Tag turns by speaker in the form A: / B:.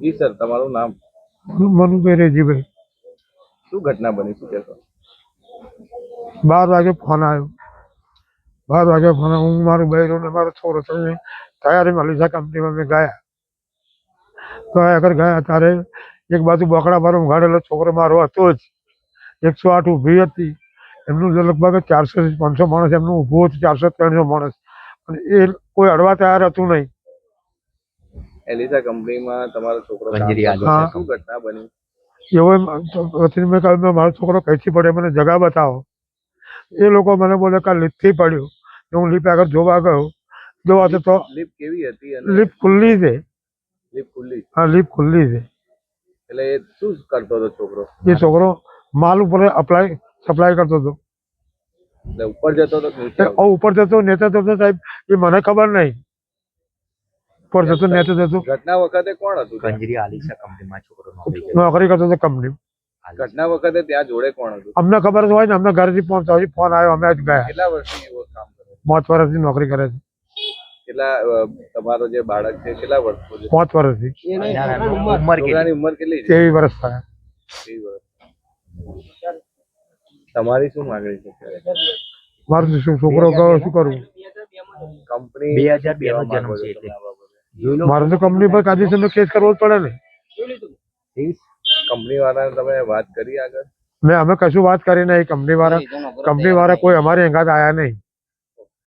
A: જી sir તમારું નામ?
B: મનુભાઈ રેજીભાઈ
A: શું ઘટના બની શું કહેશો?
B: બાર વાગે ફોન આવ્યો. બાર વાગે ફોન આવ્યો. હું મારું બહેરો ને મારો છોરો થઈને તૈયારીમાં લીધા કંપનીમાં મેં ગયા. તો આગળ ગયા ત્યારે એક બાજુ બોકડા મારો ઉઘાડેલો છોકરો મારો હતો જ. એકસો આઠ ઊભી હતી. એમનું લગભગ ચારસો પાંચસો માણસ એમનું ઊભું હતું ચારસો ત્રણસો માણસ. અને એ કોઈ અડવા તૈયાર હતું નહીં.
A: એલિસા કંપનીમાં તમારો છોકરો કામ કરતો. હતો. શું ઘટના બની?
B: એવો મેં કહ્યું મેં મારો છોકરો કઈથી પડ્યો? મને જગા બતાવો. એ લોકો મને બોલે કે આ લીપથી પડ્યું. તો હું લીપ આગળ જોવા ગયો. જોવા તો તો
A: લીપ કેવી હતી અને
B: લીપ ખુલ્લી છે.
A: લીપ ખુલ્લી?
B: હા લીપ ખુલ્લી છે.
A: એટલે એ શું કરતો હતો છોકરો?
B: એ છોકરો માલ ઉપર અપ્લાય સપ્લાય કરતો હતો.
A: એટલે ઉપર જતો હતો કે નીચે
B: એ
A: આવતો?
B: ઉપર જતો નેતા જતો સાહેબ એ મને ખબર નહીં. ઉપર જતો નેતો જતો
A: ઘટના વખતે કોણ હતું
C: કંજરી આલિશા કંપનીમાં છોકરો નોકરી
B: નોકરી કરતો હતો કંપની
A: ઘટના વખતે ત્યાં જોડે કોણ હતું?
B: અમને ખબર જ હોય ને અમને ઘરેથી ફોન થયો ફોન આવ્યો અમે જ ગયા.
A: કેટલા વર્ષથી એવો કામ કરે?
B: પાંચ વર્ષથી નોકરી કરે છે.
A: કેટલા તમારો જે બાળક છે કેટલા વર્ષ
B: પાંચ વર્ષથી.
C: ઉંમર કેટલી?
A: ઉંમર કેટલી
B: તેવી વર્ષ થાય.
A: તમારી શું માંગણી છે
B: મારું શું છોકરો શું કરવું
A: કંપની
C: બે હજાર બે નો જન્મ છે
B: મારે તો કંપની પર કાયદેસરનો કેસ કરવો જ પડે ને.
A: કંપની વાળા તમે વાત કરી આગળ.
B: મેં અમે કશું વાત કરી નહીં. કંપની વાળા કંપની વાળા કોઈ અમારી અંગાત આયા નહીં.